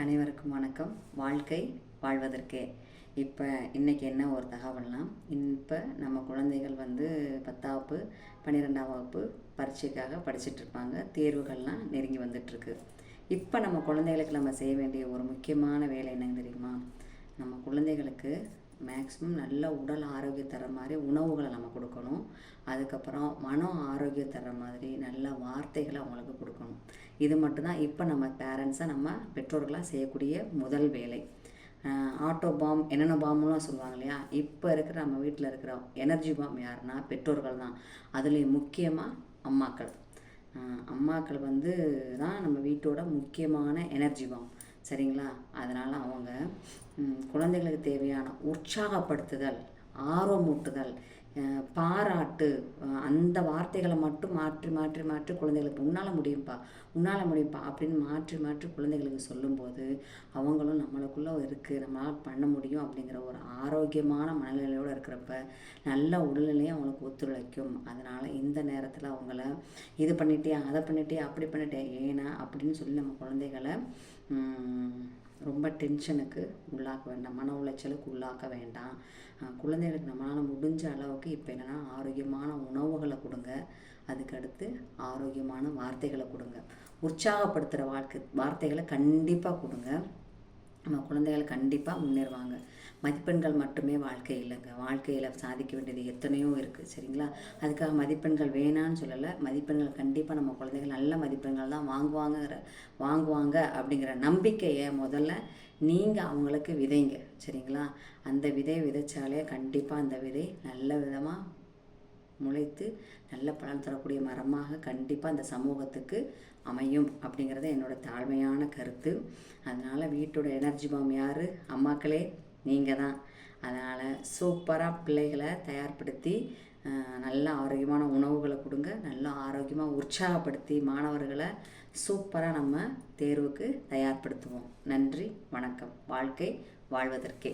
அனைவருக்கும் வணக்கம். வாழ்க்கை வாழ்வதற்கே. இப்போ இன்றைக்கி என்ன ஒரு தகவல்னா இப்போ நம்ம குழந்தைகள் வந்து பத்தாம் பன்னிரெண்டாம் வகுப்பு பரீட்சைக்காக படிச்சுட்டு இருப்பாங்க. தேர்வுகள்லாம் நெருங்கி வந்துட்டுருக்கு. இப்போ நம்ம குழந்தைகளுக்கு நம்ம செய்ய வேண்டிய ஒரு முக்கியமான வேலை என்னங்க தெரியுமா? நம்ம குழந்தைகளுக்கு மேக்ஸிமம் நல்ல உடல் ஆரோக்கியம் தர மாதிரி உணவுகளை நம்ம கொடுக்கணும். அதுக்கப்புறம் மன ஆரோக்கியம் தர மாதிரி நல்ல வார்த்தைகளை அவங்களுக்கு கொடுக்கணும். இது மட்டும்தான் இப்போ நம்ம பேரண்ட்ஸாக நம்ம பெற்றோர்களாக செய்யக்கூடிய முதல் வேலை. ஆட்டோ பாம் என்னென்ன பாம்புலாம் சொல்லுவாங்க இல்லையா? இப்போ இருக்கிற நம்ம வீட்டில் இருக்கிற எனர்ஜி பாம் யாருன்னா பெற்றோர்கள் தான். அதுலேயும் முக்கியமாக அம்மாக்கள். அம்மாக்கள் வந்து தான் நம்ம வீட்டோட முக்கியமான எனர்ஜி பாம் சரிங்களா? அதனால் அவங்க குழந்தைகளுக்கு தேவையான உற்சாகப்படுத்துதல் ஆர்வமூட்டுதல் பாராட்டு அந்த வார்த்தைகளை மட்டும் மாற்றி மாற்றி மாற்றி குழந்தைகளுக்கு உன்னால் முடியும்ப்பா உன்னால் முடியும்ப்பா அப்படின்னு மாற்றி மாற்றி குழந்தைகளுக்கு சொல்லும்போது அவங்களும் நம்மளுக்குள்ளே இருக்குது நம்மளால் பண்ண முடியும் அப்படிங்கிற ஒரு ஆரோக்கியமான மனநிலையோடு இருக்கிறப்ப நல்ல உடல்நிலையும் அவங்களுக்கு ஒத்துழைக்கும். அதனால் இந்த நேரத்தில் அவங்கள இது பண்ணிட்டியா அதை பண்ணிட்டியா அப்படி பண்ணிட்டியா ஏன்னா அப்படின்னு சொல்லி நம்ம குழந்தைகளை ரொம்ப டென்ஷனுக்கு உள்ளாக்க வேண்டாம் மன உளைச்சலுக்கு உள்ளாக்க வேண்டாம். குழந்தைகளுக்கு நம்மளால் முடிஞ்ச அளவுக்கு இப்போ என்னென்னா ஆரோக்கியமான உணவுகளை கொடுங்க. அதுக்கடுத்து ஆரோக்கியமான வார்த்தைகளை கொடுங்க. உற்சாகப்படுத்துகிற வாழ்க்கை வார்த்தைகளை கண்டிப்பாக கொடுங்க. நம்ம குழந்தைகள் கண்டிப்பாக முன்னேறுவாங்க. மதிப்பெண்கள் மட்டுமே வாழ்க்கை இல்லைங்க. வாழ்க்கையில் சாதிக்க வேண்டியது எத்தனையோ இருக்குது சரிங்களா? அதுக்காக மதிப்பெண்கள் வேணான்னு சொல்லலை. மதிப்பெண்கள் கண்டிப்பாக நம்ம குழந்தைகள் நல்ல மதிப்பெண்கள் தான் வாங்குவாங்கங்கிற வாங்குவாங்க அப்படிங்கிற நம்பிக்கையை முதல்ல நீங்கள் அவங்களுக்கு விதைங்க சரிங்களா? அந்த விதை விதைச்சாலே கண்டிப்பாக அந்த விதை நல்ல விதமாக முளைத்து நல்ல பலன் தரக்கூடிய மரமாக கண்டிப்பாக அந்த சமூகத்துக்கு அமையும் அப்படிங்கிறது என்னோட தாழ்மையான கருத்து. அதனால் வீட்டோட எனர்ஜி பாம் யார்? அம்மாக்களே நீங்கள் தான் அதனால் சூப்பராக பிள்ளைகளை தயார்படுத்தி நல்ல ஆரோக்கியமான உணவுகளை கொடுங்க. நல்ல ஆரோக்கியமாக உற்சாகப்படுத்தி மாணவர்களை சூப்பராக நம்ம தேர்வுக்கு தயார்படுத்துவோம். நன்றி வணக்கம். வாழ்க்கை வாழ்வதற்கே.